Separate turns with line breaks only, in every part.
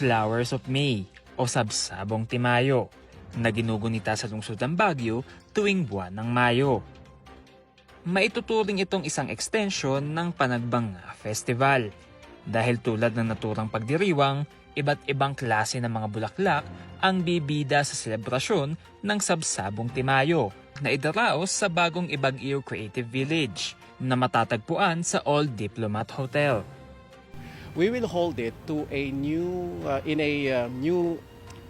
Flowers of May o Sabsabong Timayo na ginugunita sa lungsod ng Baguio tuwing buwan ng Mayo. Maituturing itong isang extension ng Panagbanga Festival dahil tulad ng naturang pagdiriwang, iba't ibang klase ng mga bulaklak ang bibida sa selebrasyon ng Sabsabong Timayo na idaraos sa bagong Ibag-iyo Creative Village na matatagpuan sa Old Diplomat Hotel.
We will hold it to a new uh, in a uh, new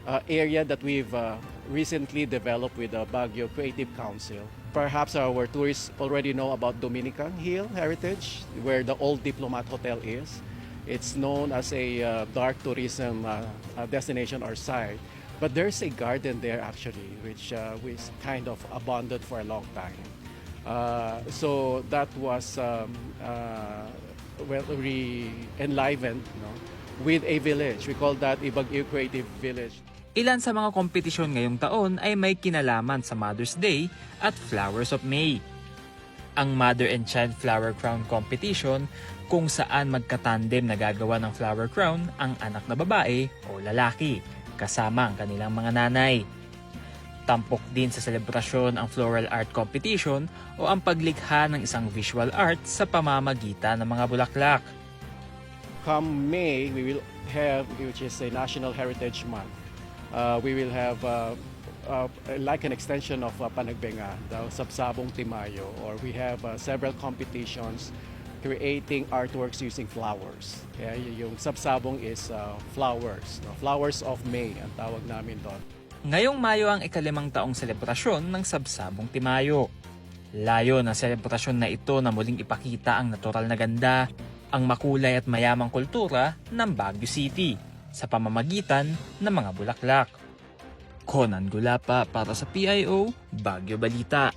uh, area that we've uh, recently developed with the Baguio Creative Council. Perhaps our tourists already know about Dominican Hill Heritage, where the old Diplomat Hotel is. It's known as a uh, dark tourism uh, uh, destination or site. But there's a garden there actually, which uh, was kind of abandoned for a long time. Uh, so that was um, uh, well re enlivened no, with a village. We call that Ibag-iyo Creative Village.
Ilan sa mga kompetisyon ngayong taon ay may kinalaman sa Mother's Day at Flowers of May. Ang Mother and Child Flower Crown Competition kung saan magkatandem na gagawa ng flower crown ang anak na babae o lalaki kasama ang kanilang mga nanay. Tampok din sa selebrasyon ang Floral Art Competition o ang paglikha ng isang visual art sa pamamagitan ng mga bulaklak.
Come May, we will have, which is a National Heritage Month, uh, we will have uh, uh, like an extension of uh, Panagbenga, the Sabsabong Timayo, or we have uh, several competitions creating artworks using flowers. Kaya yung Sabsabong is uh, flowers, no? flowers of May ang tawag namin doon.
Ngayong Mayo ang ikalimang taong selebrasyon ng Sabsabong Timayo. Layo ng selebrasyon na ito na muling ipakita ang natural na ganda, ang makulay at mayamang kultura ng Baguio City sa pamamagitan ng mga bulaklak. Conan Gulapa para sa PIO, Baguio Balita.